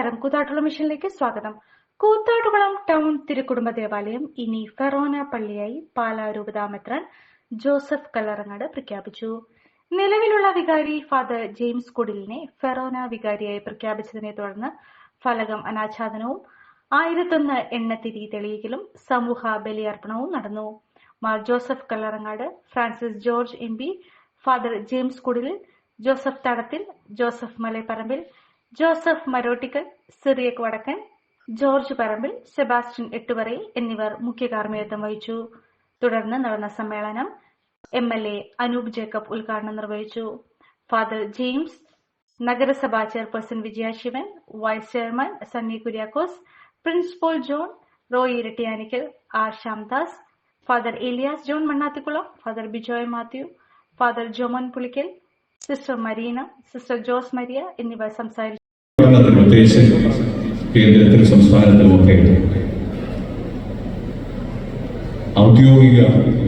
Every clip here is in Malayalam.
നമസ്കാരം. കൂത്താട്ടുകുളം മിഷനിലേക്ക് സ്വാഗതം. കൂത്താട്ടുകുളം ടൗൺ തിരുക്കുടുംബ ദേവാലയം ഇനി ഫെറോന പള്ളിയായി പാലാ രൂപതാമെത്രാൻ ജോസഫ് കല്ലറങ്ങാട് പ്രഖ്യാപിച്ചു. നിലവിലുള്ള വികാരി ഫാദർ ജെയിംസ് കുടിലിനെ ഫെറോന വികാരിയായി പ്രഖ്യാപിച്ചതിനെ തുടർന്ന് ഫലകം അനാച്ഛാദനവും ആയിരത്തൊന്ന് എണ്ണത്തിരി തെളിയിക്കലും സമൂഹ ബലിയർപ്പണവും നടന്നു. Mar Joseph Kallarangatt Francis George M father James കുടിലിൽ Joseph Thadathil Joseph Malayaparambil Joseph Marottikkal Cyriac Vadakkan George പറമ്പിൽ സെബാസ്റ്റ്യൻ എട്ടുവറയിൽ എന്നിവർ മുഖ്യ കാർമ്മികത്വം വഹിച്ചു. തുടർന്ന് നടന്ന സമ്മേളനം M L A Anoop Jacob ഉദ്ഘാടനം നിർവഹിച്ചു. ഫാദർ ജെയിംസ് നഗരസഭാ chairperson Vijaya Sivan vice chairman Sunny Kuriakose principal John Roy Irattiyanickal R Shyamdas father Elias John Mannathikulam father Bijoy Mathew father Joman Pulickal sister Marina sister Jose Maria എന്നിവർ സംസാരിച്ചു. ഭരണത്തിൽ പ്രത്യേകിച്ച് കേന്ദ്രത്തിലും സംസ്ഥാനത്തിലുമൊക്കെ ഔദ്യോഗിക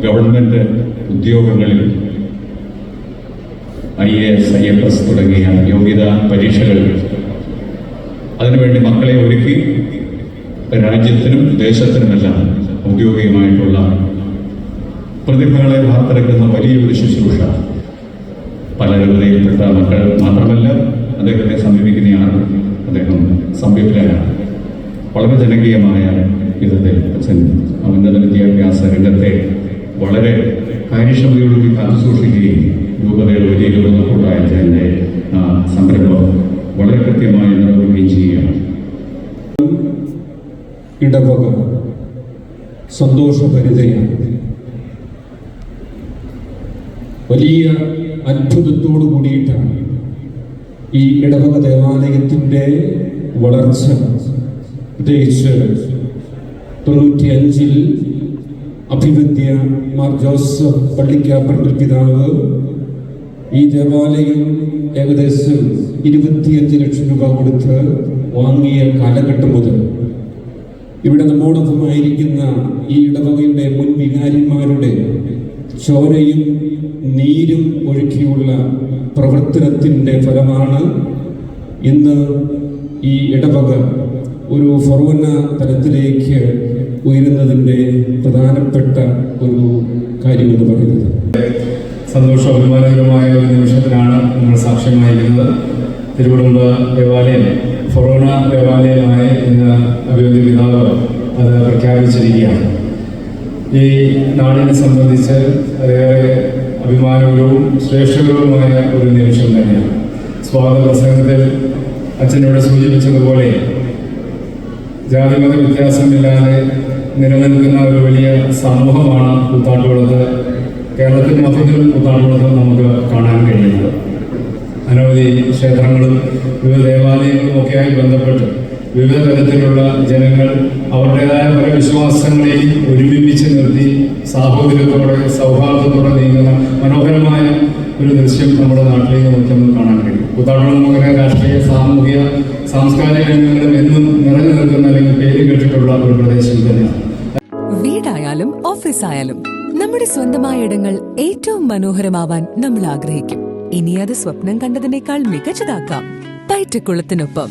government ഉദ്യോഗങ്ങളിൽ I A S I F S തുടങ്ങിയ യോഗ്യതാ പരീക്ഷകൾ അതിനുവേണ്ടി മക്കളെ ഒരുക്കി രാജ്യത്തിനും ദേശത്തിനുമെല്ലാം ഔദ്യോഗികമായിട്ടുള്ള പ്രതിഭകളെ വാർത്തെടുക്കുന്ന വലിയൊരു ശുശ്രൂഷ പല രൂപതയിൽപ്പെട്ട മക്കൾ മാത്രമല്ല അദ്ദേഹത്തെ സമീപിക്കുന്നയാൾ അദ്ദേഹം സംവിധാനാണ് വളരെ ജനകീയമായ വിധത്തിൽ അച്ഛൻ ഉന്നത വിദ്യാഭ്യാസ രംഗത്തെ വളരെ കാര്യക്ഷമതയോടുകൂടി കാത്തുസൂക്ഷിക്കുകയും രൂപതയുടെ വലിയ രൂപതക്കൂട്ടായ അച്ഛന്റെ സംരംഭം വളരെ കൃത്യമായി നിർവഹിക്കുകയും ചെയ്യുകയാണ്. ഇടവക. സന്തോഷഭരിതയാണ് വലിയ അത്ഭുതത്തോടു കൂടിയിട്ടാണ് ഈ ഇടവക ദേവാലയത്തിന്റെ വളർച്ച പ്രത്യേകിച്ച് തൊണ്ണൂറ്റിയഞ്ചിൽ അഭിവദ്യ മാർ ജോസഫ് പള്ളിക്കാപ്പറമ്പിൽ പിതാവ് ഈ ദേവാലയം ഏകദേശം ഇരുപത്തിയഞ്ച് ലക്ഷം രൂപ കൊടുത്ത് വാങ്ങിയ കാലഘട്ടം മുതൽ. ഇവിടെ നമ്മോടൊപ്പമായിരിക്കുന്ന ഈ ഇടവകയുടെ മുൻ വികാരിമാരുടെ ചോരയും നീരും ഒഴുക്കിയുള്ള പ്രവർത്തനത്തിന്റെ ഫലമാണ് ഇന്ന് ഈ ഇടവക. ഒരു ഫൊറോന തലത്തിലേക്ക് ഉയരുന്നതിന്റെ പ്രധാനപ്പെട്ട ഒരു കാര്യമെന്ന് പറയുന്നത്. സന്തോഷ അഭിമാനകരമായ ഒരു നിമിഷത്തിനാണ് നമ്മൾ സാക്ഷ്യമായിരിക്കുന്നത് തിരുവടുമ്പ ദേവാലയം ഫൊറോണ ദേവാലയമായി ഇന്ന് അഭിവൃദ്ധി പിതാവ് അത് പ്രഖ്യാപിച്ചിരിക്കുകയാണ്. ഈ നാടിനെ സംബന്ധിച്ച് ഏറെ അഭിമാനകരവും ശ്രേഷ്ഠകരവുമായ ഒരു നിമിഷം തന്നെയാണ്. സ്വാഗത പ്രസംഗത്തിൽ അച്ഛനോട് സൂചിപ്പിച്ചതുപോലെ ജാതിമത വ്യത്യാസമില്ലാതെ നിലനിൽക്കുന്ന ഒരു വലിയ സമൂഹമാണ് കൂത്താട്ടുകുളത്ത് കേരളത്തിൽ മൊത്തത്തിൽ കൂത്താട്ടുകുളത്ത് നമുക്ക് കാണാൻ കഴിയുന്നത്. അനവധി ക്ഷേത്രങ്ങളും വിവിധ ദേവാലയങ്ങളും ഒക്കെയായി ബന്ധപ്പെട്ട് വിവിധ തരത്തിലുള്ള ജനങ്ങൾ അവരുടേതായ പല വിശ്വാസങ്ങളെയും ഒരുമിപ്പിച്ച് നിർത്തി സാഹോദര്യത്തോടെ സൗഹാർദ്ദത്തോടെ നീങ്ങുന്ന മനോഹരമായ ഒരു ദൃശ്യം നമ്മുടെ നാട്ടിലേക്ക് നമുക്ക് കാണാൻ കഴിയും. ഉദാഹരണം നമുക്കറിയാം രാഷ്ട്രീയ സാമൂഹിക സാംസ്കാരിക രംഗങ്ങളും എന്നും നിറഞ്ഞു നിൽക്കുന്ന അല്ലെങ്കിൽ പേര് കേട്ടിട്ടുള്ള ഒരു പ്രദേശം തന്നെയാണ്. വീടായാലും ഓഫീസായാലും നമ്മുടെ സ്വന്തമായ ഇടങ്ങൾ ഏറ്റവും മനോഹരമാവാൻ നമ്മൾ ആഗ്രഹിക്കും. ഇനി അത് സ്വപ്നം കണ്ടതിനേക്കാൾ മികച്ചതാക്കാം. പയറ്റക്കുളത്തിനൊപ്പം